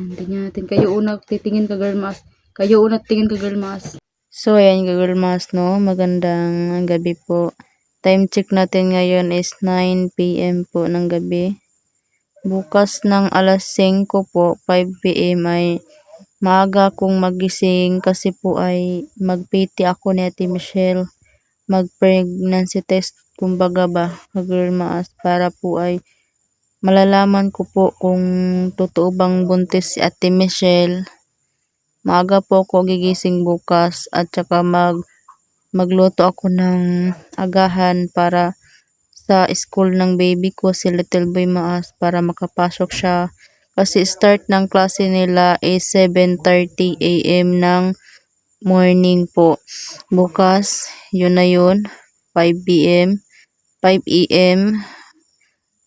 Hindi natin. Kayo una titingin ka girl mas. Kayo una tingin ka girl mas. So, ayan girl mas, no? Magandang gabi po. Time check natin ngayon is 9pm po ng gabi. Bukas ng alas 5 po, 5pm ay maaga akong magising kasi po ay magpiti ako ni Ate Michelle. Mag-pregnancy test, kumbaga ba, girl maas, para po ay malalaman ko po kung totoo bang buntis si Ate Michelle. Maaga po ako gigising bukas at saka mag magluto ako ng agahan para sa school ng baby ko si Little Boy Maas para makapasok siya kasi start ng klase nila is 7.30 a.m. ng morning po. Bukas, yun na yun, 5 p.m. 5 a.m.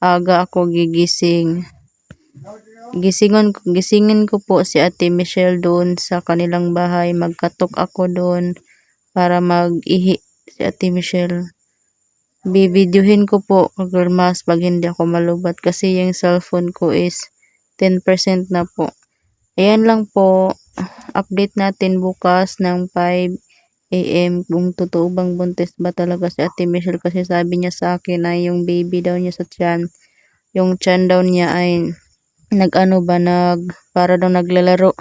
aga ako gigising. Gisingon, gisingin ko po si Ate Michelle doon sa kanilang bahay. Magkatok ako doon para mag-ihi si Ate Michelle. Bibidyohin ko po kagirmas pag hindi ako malubat kasi yung cellphone ko is 10% na po. Ayan lang po. Update natin bukas ng 5 a.m. kung totoo bang buntis ba talaga si Ate Michelle kasi sabi niya sa akin ay yung baby daw niya sa tiyan. Yung tiyan daw niya ay nag-ano ba nag para daw naglalaro.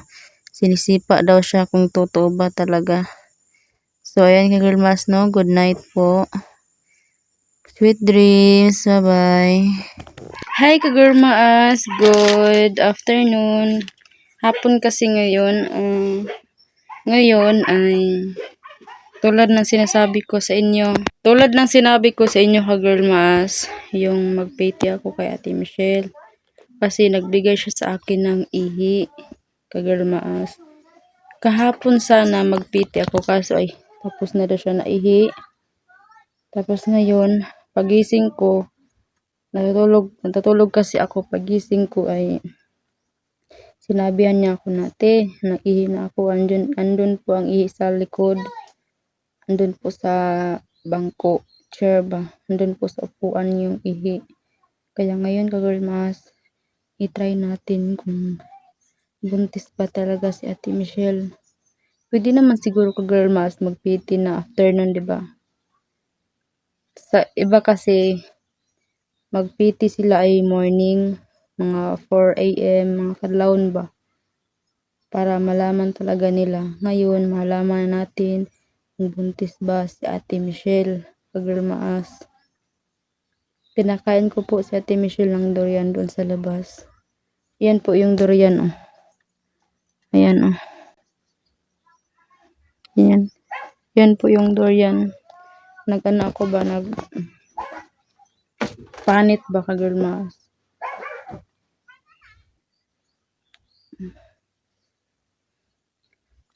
Sinisipa daw siya kung totoo ba talaga. So ayan kagirmas no. Good night po. Sweet dreams. Bye-bye. Hi kagirmaas. Good afternoon. Hapon kasi ngayon. Um, ngayon ay tulad ng sinasabi ko sa inyo. Tulad ng sinabi ko sa inyo kagirmaas. Yung magpiti ako kay Ate Michelle. Kasi nagbigay siya sa akin ng ihi. Kagirmaas. Kahapon sana magpiti ako kaso ay tapos na daw siya na ihi. Tapos ngayon, pagising ko, natutulog, natutulog kasi ako. Pagising ko ay sinabihan niya ako na, te, naihi na ako. Andun, andun po ang ihi sa likod. Andun po sa bangko, chair ba. Andun po sa upuan yung ihi. Kaya ngayon, kagulmas, itry natin kung buntis pa talaga si Ate Michelle. Pwede naman siguro kagulmas magpiti na afternoon, di ba? Sa iba kasi, magpiti sila ay morning, mga 4 a.m., mga kadlawon ba? Para malaman talaga nila. Ngayon, malaman natin buntis ba si Ate Michelle. Kagulmaas. Pinakain ko po si Ate Michelle ng durian doon sa labas. Yan po yung durian, oh. Ayan, oh. Yan. Yan po yung durian. Nag-ano ako ba? Nag... Panit ba kagulmas?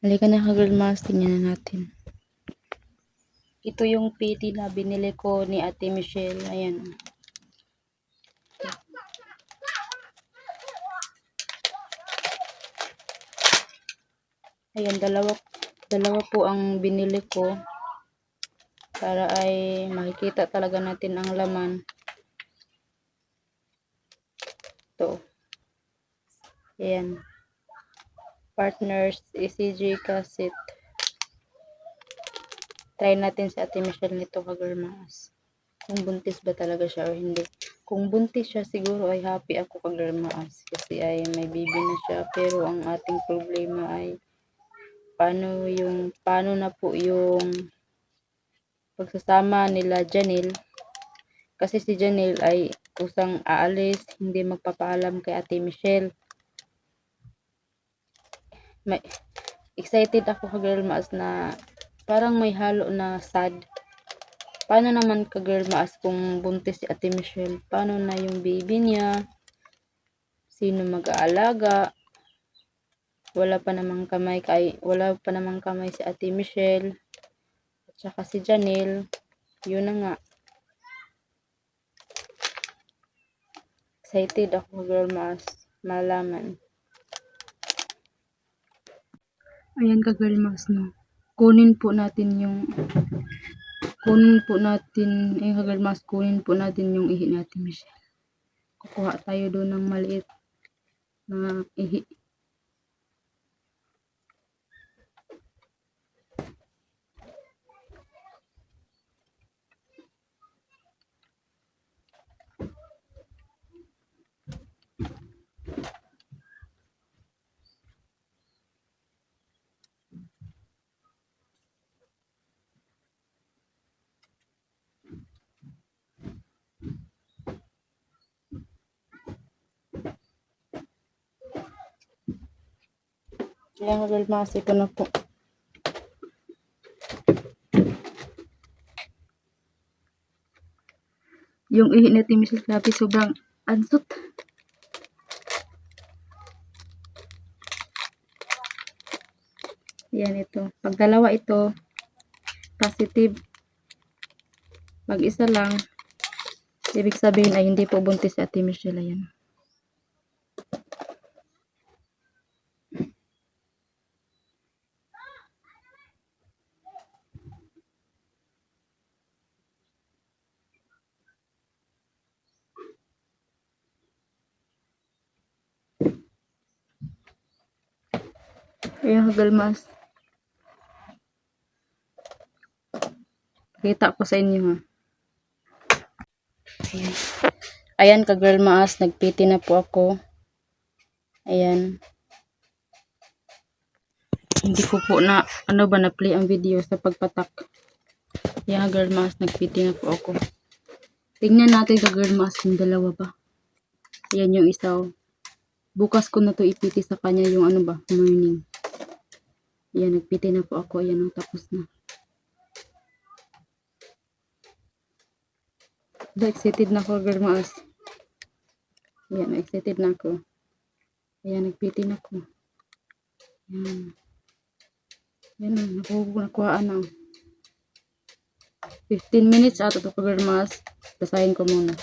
Halika na kagulmas. Tingnan na natin. Ito yung PT na binili ko ni Ate Michelle. Ayan. Ayan, dalawa, dalawa po ang binili ko para ay makikita talaga natin ang laman. Ito. Ayan. Partners ECG cassette. Try natin si Ate Michelle nito kagirmaas. Kung buntis ba talaga siya o hindi. Kung buntis siya siguro ay happy ako kagirmaas. Kasi ay may baby na siya. Pero ang ating problema ay paano yung paano na po yung pagsasama nila Janelle kasi si Janelle ay kusang aalis hindi magpapaalam kay Ate Michelle may excited ako ka girl maas na parang may halo na sad. Paano naman ka girl maas kung buntis si Ate Michelle? Paano na yung baby niya? Sino mag-aalaga? Wala pa namang kamay kay wala pa namang kamay si Ate Michelle. At saka si Janelle. Yun na nga. Excited ako girl mas malaman. Ayan ka girl mas no kunin po natin yung kunin po natin eh ka girl mas kunin po natin yung ihi natin Michelle. Kukuha tayo doon ng maliit na ihi Ayan, girl mas, ito na po. Yung ihi ni Team Michelle Clappy sobrang ansot. Yan ito. Pag dalawa ito, positive. Pag isa lang, ibig sabihin ay hindi po buntis si Ate Michelle. Ayan. Ayan, galmas. Kita ko sa inyo. Ayan. Ayan ka girl maas, nagpiti na po ako. Ayan. Hindi ko po na, ano ba, na-play ang video sa pagpatak. Ayan girl maas, nagpiti na po ako. Tingnan natin ka girl maas kung dalawa ba. Ayan yung isa. oh. Bukas ko na to ipiti sa kanya yung ano ba, morning. Ayan, nagpiti na po ako. Ayan, ang tapos na. Da, excited na ako, girl maas. Ayan, excited na ako. Ayan, nagpiti na ako. Ayan. Ayan, nakuha nakuhaan na. 15 minutes ato to, girl maas. Basahin ko muna.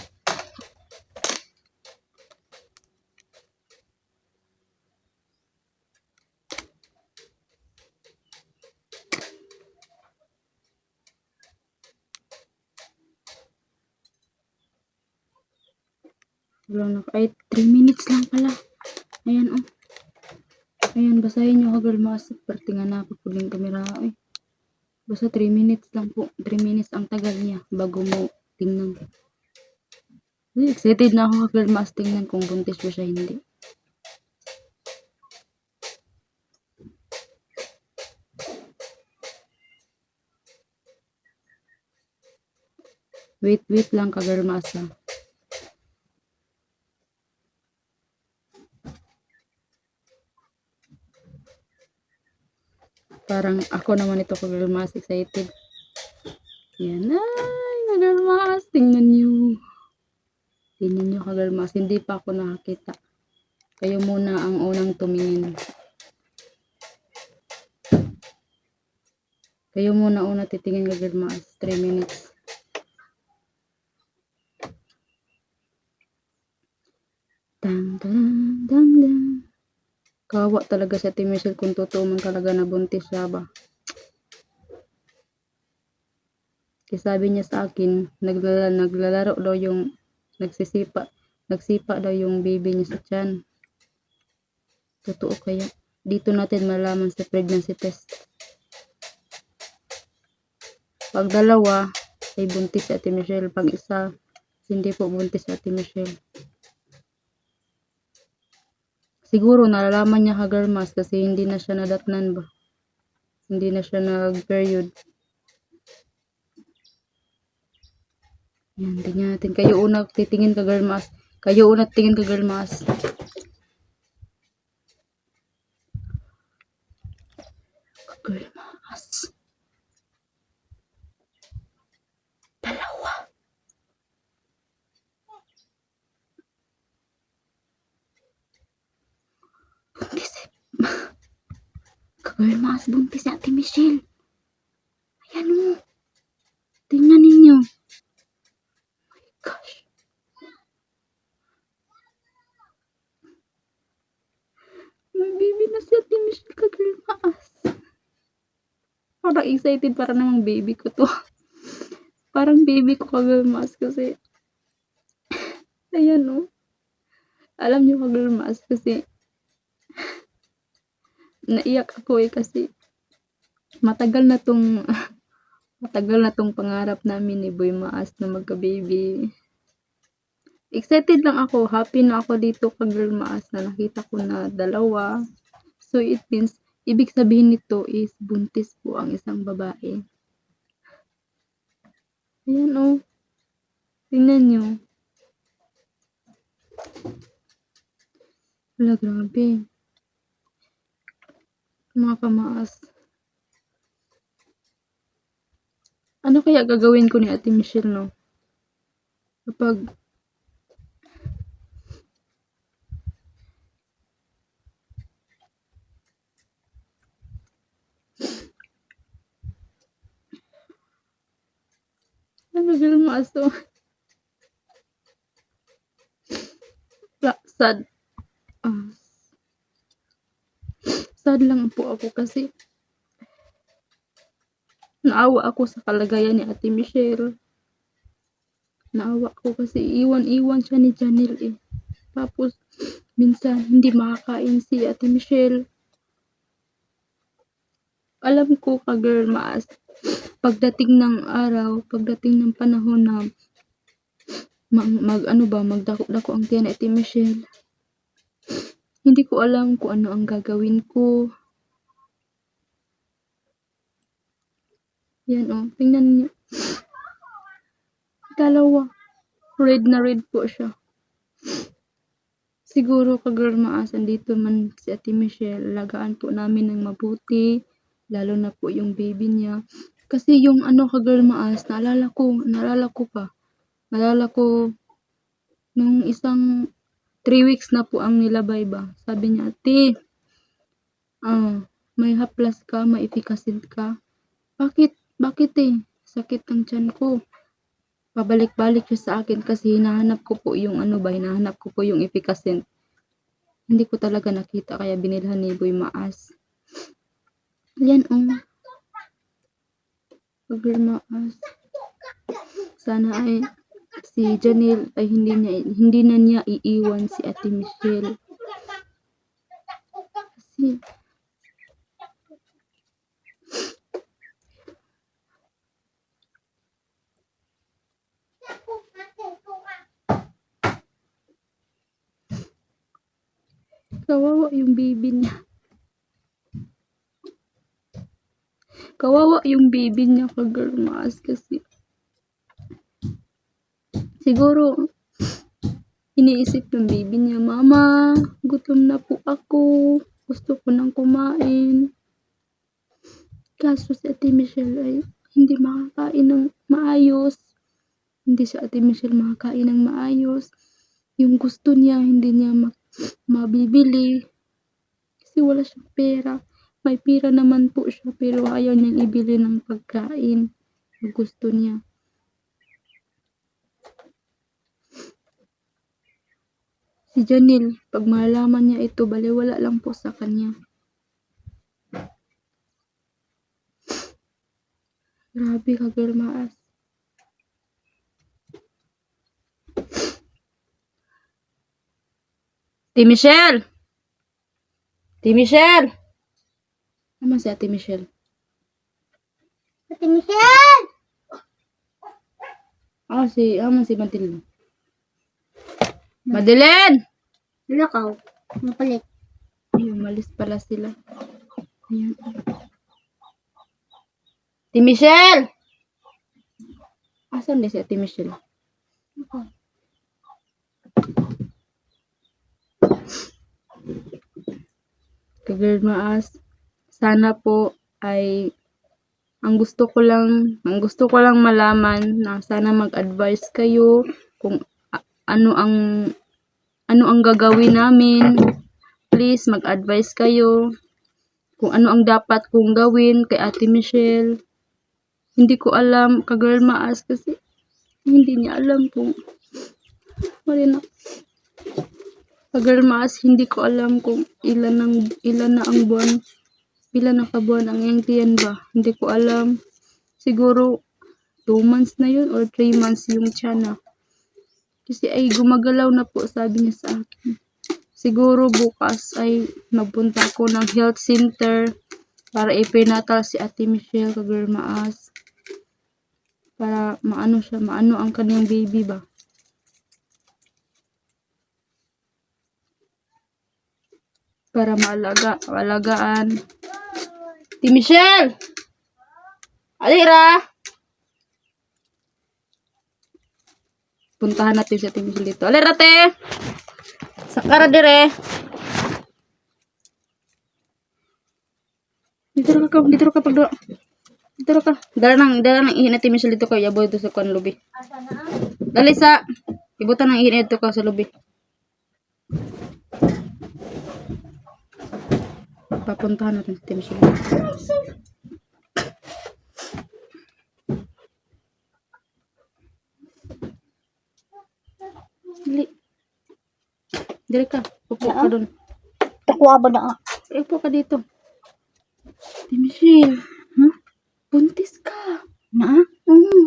Wala na. Ay, 3 minutes lang pala. Ayan, oh. Ayan, basahin nyo, girl maas. Pertingan na ako puling kamera. Ay, basta 3 minutes lang po. 3 minutes ang tagal niya bago mo tingnan. Ay, excited na ako, girl maas. Tingnan kung buntis ba siya, hindi. Wait, wait lang ka, girl maas. Parang ako naman ito girl mas excited. Yan. Ay, girl mas. Tingnan nyo. Tingnan nyo girl mas. Hindi pa ako nakakita. Kayo muna ang unang tumingin. Kayo muna una titingin girl mas. 3 minutes. Dang, dang, dang, dang. Kawa talaga si Ate Michelle kung totoo man talaga na buntis siya ba. Kasi sabi niya sa akin, naglala, naglalaro daw yung nagsisipa, nagsipa daw yung baby niya sa tiyan. Totoo kaya? Dito natin malaman sa pregnancy test. Pag dalawa, ay buntis si Ate Michelle. Pag isa, hindi po buntis si Ate Michelle. Siguro nalalaman niya kagarmas kasi hindi na siya nadatnan ba. Hindi na siya nag-period. Yan, tingnan natin. Kayo una titingin kagarmas. Kayo una tingin kagarmas. Kagarmas. Kagarmas, buntis si Ate Michelle. Ayan o. Tingnan ninyo. Oh my gosh. Baby na si Ate Michelle kagarmas. Parang excited para namang baby ko to. Parang baby ko kagarmas kasi ayan o. Alam niyo kagarmas kasi naiyak ako eh kasi matagal na tong matagal na tong pangarap namin ni Boy Maas na magka-baby. Excited lang ako, happy na ako dito kag Girl Maas na nakita ko na dalawa. So it means ibig sabihin nito is buntis po ang isang babae. Ayan oh. Tingnan nyo. Wala, grabe. Mga kamaas. Ano kaya gagawin ko ni Ate Michelle, no? Kapag Ano girl mo aso? Sad. Ah. Sad lang po ako kasi naawa ako sa kalagayan ni Ate Michelle. Naawa ko kasi iwan-iwan siya ni Janelle eh. Tapos, minsan hindi makakain si Ate Michelle. Alam ko ka girl maas. Pagdating ng araw, pagdating ng panahon na mag, mag ano ba, magdako-dako ang tiyan ni Ate Michelle. Hindi ko alam kung ano ang gagawin ko. Yan oh, tingnan niyo. Dalawa. Red na red po siya. Siguro ka girl maas, andito man si Ate Michelle. Lagaan po namin ng mabuti. Lalo na po yung baby niya. Kasi yung ano ka girl maas, naalala ko, naalala ko pa. Naalala ko, nung isang 3 weeks na po ang nilabay ba. Sabi niya, Ate, ah, may haplas ka, may efficacy ka. Bakit? Bakit eh? Sakit ang tiyan ko. Pabalik-balik siya sa akin kasi hinahanap ko po yung ano ba, hinahanap ko po yung efficacy. Hindi ko talaga nakita kaya binilhan ni Boy Maas. Yan oh. Pagir Maas. Sana ay si Janelle ay hindi niya hindi na niya iiwan si Ate Michelle. Kasi kawawa yung baby niya. Kawawa yung baby niya ka girl maas kasi siguro iniisip ng baby niya, Mama, gutom na po ako. Gusto ko nang kumain. Kaso si Ate Michelle ay hindi makakain ng maayos. Hindi si Ate Michelle makakain ng maayos. Yung gusto niya, hindi niya ma- mabibili. Kasi wala siyang pera. May pera naman po siya pero ayaw niyang ibili ng pagkain na gusto niya. Si Janelle, pag malaman niya ito, baliwala lang po sa kanya. Grabe ka, girl, maas. Ate Michelle! Ate Michelle! Naman si Ate Michelle. Ate Michelle! Ah, si, ah, si Matilda. Madeleine! Lakaw. Mapalit. Ay, umalis pala sila. Ayan. Ate Michelle! Asan din si Ate Michelle? Ako. Kagirl Maas, sana po ay ang gusto ko lang, ang gusto ko lang malaman na sana mag-advise kayo kung ano ang ano ang gagawin namin. Please mag-advise kayo kung ano ang dapat kong gawin kay Ate Michelle. Hindi ko alam, kagirl Maas kasi hindi niya alam kung Mali na. Kagirl Maas, hindi ko alam kung ilan ang ilan na ang buwan Pila na kabuan ang iyang tiyan ba? Hindi ko alam. Siguro 2 months na yun or 3 months yung tiyan. Kasi ay gumagalaw na po sabi niya sa akin. Siguro bukas ay magpunta ako ng health center para i-prenatal si Ate Michelle kagir maas. Para maano siya, maano ang kanyang baby ba? Para maalaga, maalagaan. Ate Michelle! Alira! Puntahan natin si Ate Michelle dito. Alira, te! Sakara dire! Dito ka, dito ka pagdo. Dito ka. Dala nang, dala nang ihin natin Michelle dito ko, yabo dito sa kwan lobby. Dali sa, ibutan nang ihin dito ka sa lobby. Papuntahan natin si Michelle. Dali. Dali ka. Upo ka doon. Takwa ba na? Eh, Upo ka dito. Ate Michelle. Huh? Buntis ka. Na? Mm.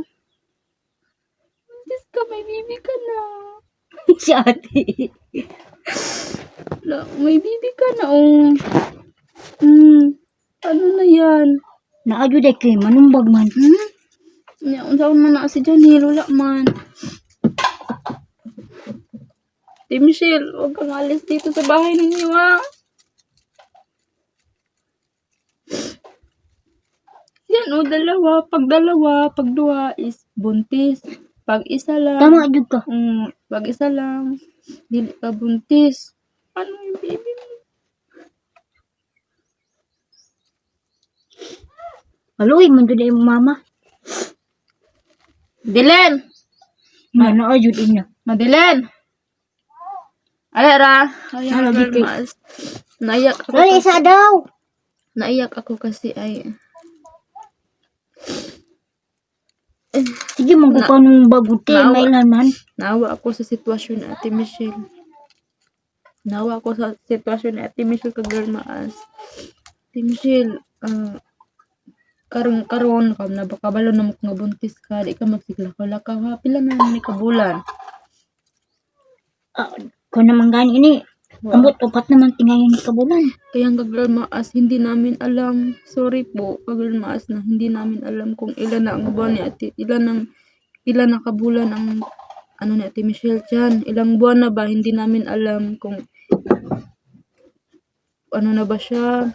Buntis ka. May bibi ka na. si ate. La, may bibi ka na. Oh. Hmm. Ano na yan? Naadyo day kay manumbag man. Hmm? Ya, unsaon man na si Janil. Wala man. Ate Michelle, huwag kang alis dito sa bahay ninyo, ha? Yan, o, dalawa. Pag dalawa, pag dua is buntis. Pag isa lang. Tama jud ka. Mm, pag isa lang, dili ka buntis. Ano yung baby mo? Aloy man jud imong mama. Dilen! Na naadyo din niya. Madilen! Alera! Ay, Hala, girl, dikit. mas. Naiyak ako. Dali isa daw. Naiyak ako kasi ay... Sige pa nung baguti Naawa. may laman. Nawa ako sa sitwasyon ni Ate Michelle. Nawa ako sa sitwasyon ni Ate Michelle kag girl maas. Ate Michelle, ah karon karon ka na baka balo na mo buntis ka di ka ka ha pila na ni kabulan Ah, ko naman gani ini. Ambot upat naman tingayon ni kabulan. kaya nga girl maas hindi namin alam. Sorry po girl maas na hindi namin alam kung ilan na ang buwan ni Ate ilan ang ilan na kabulan ang ano ni Ate Michelle dyan. Ilang buwan na ba hindi namin alam kung ano na ba siya.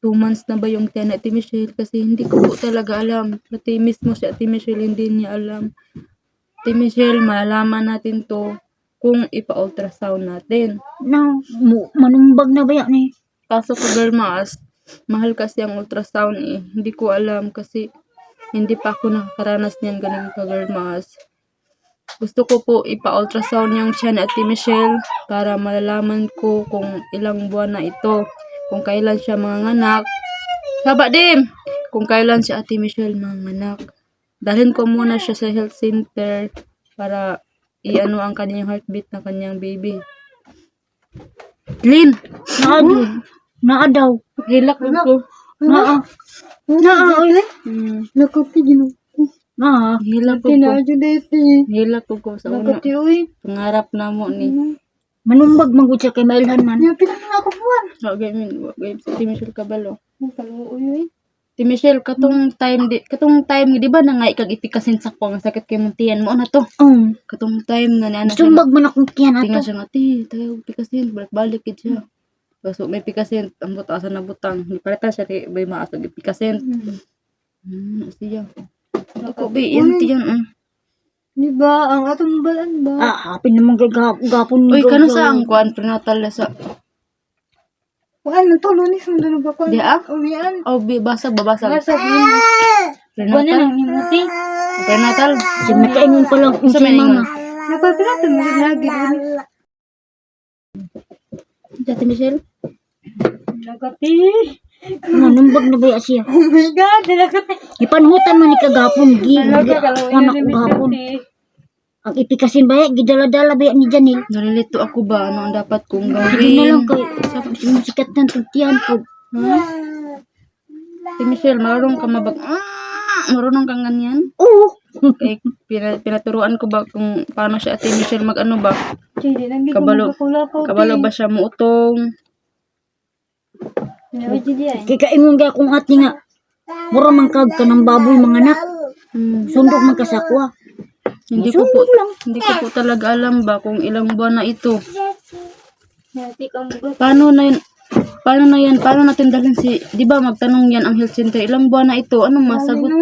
Two months na ba yung tiyan ni Ate Michelle kasi hindi ko po talaga alam. Pati mismo si Ate Michelle hindi niya alam. Ate Michelle malalaman natin to kung ipa-ultrasound natin Na mu, manumbag na ba yan eh? Kaso ko girl mas, mahal kasi ang ultrasound eh. Hindi ko alam kasi hindi pa ako nakakaranas niyan ganun ka girl mas. Gusto ko po ipa-ultrasound yung tiyan ni Ate Michelle para malalaman ko kung ilang buwan na ito. Kung kailan siya manganak. Haba dim! Kung kailan si Ate Michelle manganak. Dalhin ko muna siya sa health center para i-ano ang kanyang heartbeat ng kanyang baby. Lin! Naadyo. Naadaw. Hilak ko. Naa. Naa. Nakati gino. Naa. Hilak ko ko. Tinadyo dito. Hilak ko ko sa una. uy. Pangarap na mo ni. Manumbag man gud siya kay mailhan man. Wag min, wag min. Si Michelle Cabalo. Si Michelle katong time di katong time di ba na nga ikag ipikasin sa nga sakit kay mong tiyan mo na to. Um, Katong time na ni ano. sumbag man akong tiyan Tinga ato. siya nga ti, tayo pikasin balik-balik gid siya. Kaso may pikasin, ang buto asa na butang. Ni pareta siya kay may maasog pikasin. Hmm, siya. Ako bi, yan tiyan. Mm. Di ba? Ang atong balan ba? Ah, happy naman kay gap gapon Uy, kano sa ang kuan prenatal na sa Kuan na tulo ni sundan ba ko? Di ah? Umian. Oh, bi basag babasag. Nasa bin. Kuan na Prenatal. nang nimuti. Prenatal. Si makaingon pa lang Sa si may mama. ingon. Napapirata mo lagi din. Dati Michelle. Lagati. Manumbag na ba ya siya? Oh my god, lagati. Ipanhutan man ni kagapon gi. Anak ko gapon. Ang ipikasin ba ya gidala-dala ba ya ni Janil? Nalilito ako ba? Ano ang dapat kong Hindi na lang gawin? kay sa sikat ng tutian ko. Ha? Si Michelle, marunong ka mabag... Ah! Marunong kang ganyan? Oo. Eh, pina, pinaturuan ko ba kung paano siya ate Michelle mag ano ba? Kabalo, kabalo ba siya muutong? Kay kaingon ka kung ati nga. Mura man kag ka ng baboy mga anak. Hmm. Sundok man ka sa akwa. Hindi ko po, hindi ko po talaga alam ba kung ilang buwan na ito. Paano na yun? Paano na yan? Paano natin dalhin si, di ba magtanong yan ang health center, ilang buwan na ito? Anong masagot?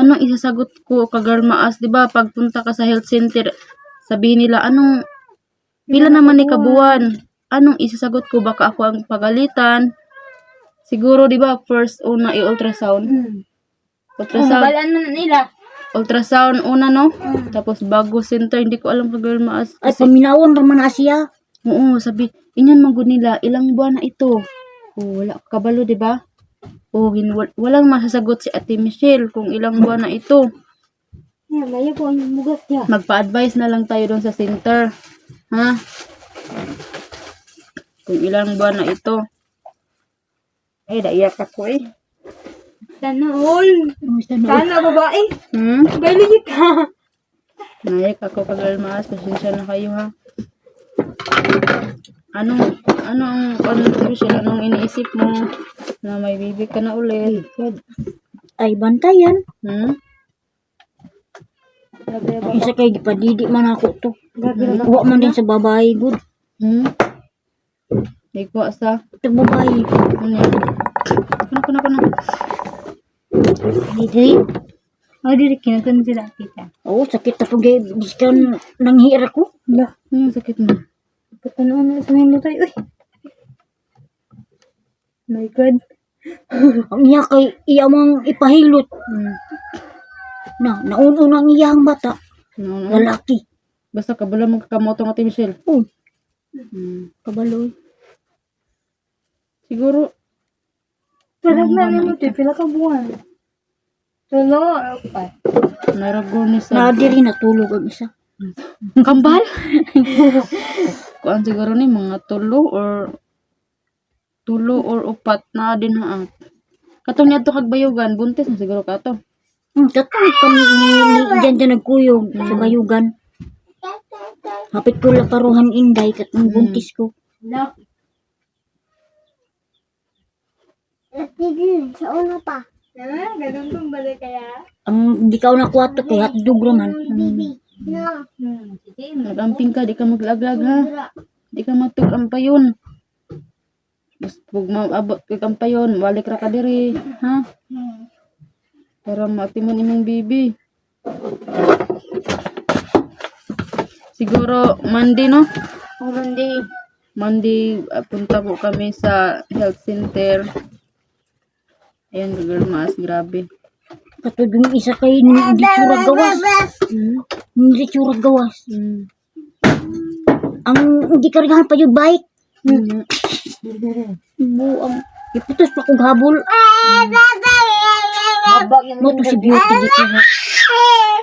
Anong isasagot ko kagar maas? Di ba pagpunta ka sa health center, sabihin nila, anong, pila naman ni kabuan? Anong isasagot ko? Baka ako ang pagalitan? Siguro, di ba, first una i-ultrasound. Hmm. Ultrasound, Balaan na nila. Ultrasound una, no? Tapos bago center, hindi ko alam girl maas. Ay, paminawon raman na siya. Oo, sabi, inyan magod nila, ilang buwan na ito. Oh, wala ka kabalo, di ba? Oh, hin- wal- walang masasagot si Ate Michelle kung ilang buwan na ito. Yeah, layo ko ang mugat niya. Magpa-advise na lang tayo doon sa center. Ha? Kung ilang buwan na ito. Ay, naiyak ako eh. Sana all. Sana babae. Hmm? Galing ka. Naiyak ako ka girl maas. Pasensya na kayo ha. Anong, ano ang, ano Michelle, anong iniisip mo na may baby ka na ulit? Ay, bantayan. Hmm? Isa kay gipadidi man ako to. Kuha man din sa babae, good. Hmm? Ikaw sa, Sa babae. ano Didi. Oh, dili, kinatan sila kita. Oo, sakit ako gay. Diskan nanghira ko. Wala, ano sakit mo? Patunoan na sa mga tayo. Uy. My God. Ang iya kay iyamang ipahilot. Hmm. Na, naununang iyang bata. No, no. Lalaki. Basta kabala mong kakamoto ng Ate Michelle. Oh, Hmm. kabaloy. Siguro, Parang na mo tayo, pila ka buwan. Tulo, pa. narago ni sa... Nadiri natulog ang isa. Kambal? Kuan siguro ni mga tulo or tulo or upat na din ha. Katong niya to kag bayugan, buntis na siguro kato. Hmm, katong kami dyan dyan nagkuyog sa bayugan. Hapit ko lang paruhan inday katong buntis ko. No. Sa una pa. Ah, ganun kong balik kaya? Ang di ka na kwarto kay hatdog raman. No. Magamping ka, di ka maglaglag ha. Di ka matug ang payon. Basta pag maabot ka ang payon, balik ra ka diri, ha? Para matimon imong bibi. Siguro Monday no? Monday. Monday ah, punta po kami sa health center. Ayan, girl mas grabe. Katod yung isa kay ni di tsura gawas. Hmm? Hindi tsura gawas. Hmm. Ang hindi kargahan pa yung bike. Hmm. Buang. Iputos pa kong habol. Mo to si beauty dito.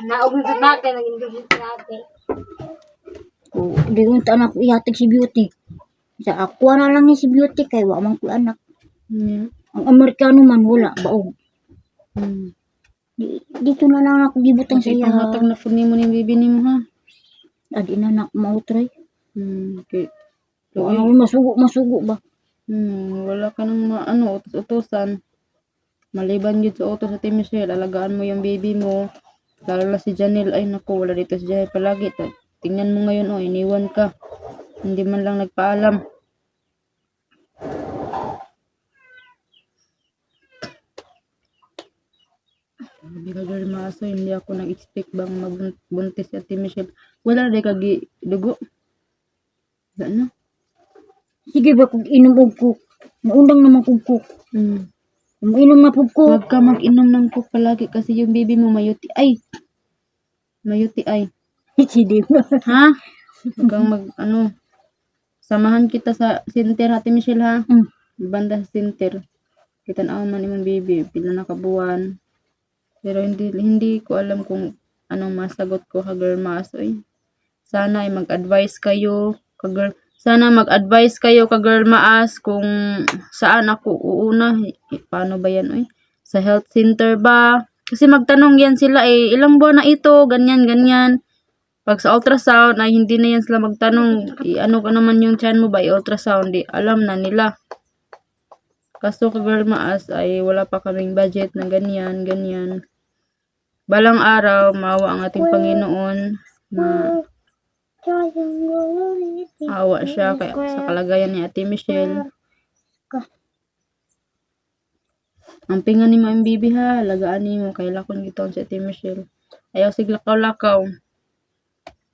Naubos natin, naging dugit natin. O, di ko anak ko ihatag si beauty. Sa ako na lang ni si beauty kay wa man ko anak. Yeah. Ang Amerikano man wala baog. Hmm. Di, dito na lang ako gibutang sa iya. pangatag na po nimo ni bibi nimo ha. Adi na nak mautray. Hmm. Okay. O ano masugo masugo ba? Hmm, wala ka nang ano, utos-utosan. Maliban yun sa utos sa Michelle, alagaan mo yung baby mo. Lalo na si Janelle, ay naku, wala dito si Janelle palagi. Tingnan mo ngayon, oh, iniwan ka. Hindi man lang nagpaalam. Sabi ka girl maso, hindi ako nag-expect bang magbuntis Ate Michelle. Wala na kagi dugo. Wala na. Sige ba kung inom og cook. Naundang naman kog cook. Hmm. Kung inom na pug cook. Huwag ka mag-inom ng coke palagi kasi yung baby mo mayuti ay. Mayuti ay. Sige ba? Ha? Huwag kang mag, ano, samahan kita sa center, Ate Michelle, ha? Mm. Banda sa center. Kita na man imong baby, pila na kabuan. Pero hindi hindi ko alam kung anong masagot ko ka girl mas. Oy. Sana ay mag-advise kayo ka girl. Sana mag-advise kayo ka girl maas kung saan ako uuna. Eh, Paano ba yan oy? Sa health center ba? Kasi magtanong yan sila eh, ilang buwan na ito, ganyan, ganyan. Pag sa ultrasound ay hindi na yan sila magtanong, i- ano ka naman yung chan mo ba, i-ultrasound, di, alam na nila. Kaso ka girl maas ay wala pa kaming budget na ganyan, ganyan. Balang araw, maawa ang ating Panginoon na awa siya kaya, sa kalagayan ni Ate Michelle. Ang pingan ni Ma'am Bibi ha, lagaan ni mo, kay lakon giton si Ate Michelle. Ayaw sig lakaw-lakaw.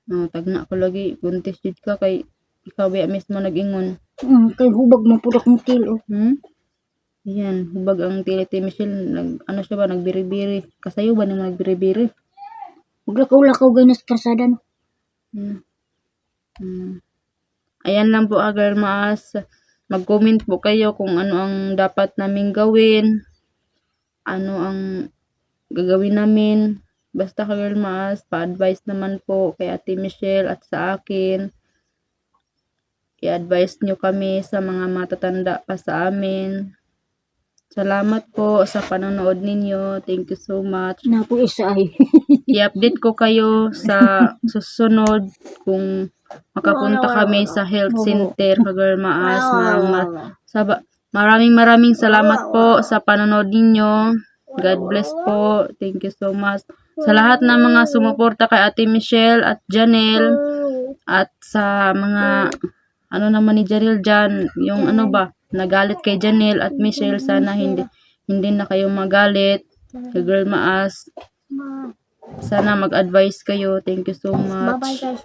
No, tagna ko lagi, buntis jud ka kay ikaw ba mismo nag-ingon. Mm, kay hubag mo pud akong tilo. Hmm? Ayan, hubag ang tiliti Michelle. Nag, ano siya ba, nagbiri-biri. Kasayo ba naman nagbiri-biri? Maglakaw-lakaw ganyan sa karsada no. Hmm. Hmm. Ayan lang po, ah, girl maas. Mag-comment po kayo kung ano ang dapat naming gawin. Ano ang gagawin namin. Basta ka girl maas, pa-advise naman po kay Ate Michelle at sa akin. I-advise nyo kami sa mga matatanda pa sa amin. Salamat po sa panonood ninyo. Thank you so much. Na po isa ay. I-update ko kayo sa susunod kung makapunta kami sa health center Kagar Maas. Marang, ma- maraming maraming salamat po sa panonood ninyo. God bless po. Thank you so much. Sa lahat ng mga sumuporta kay Ate Michelle at Janelle at sa mga ano naman ni Janelle dyan, yung ano ba, nagalit kay Janelle at Michelle, sana hindi hindi na kayo magalit. Kay Girl Maas, sana mag-advise kayo. Thank you so much. Bye-bye guys.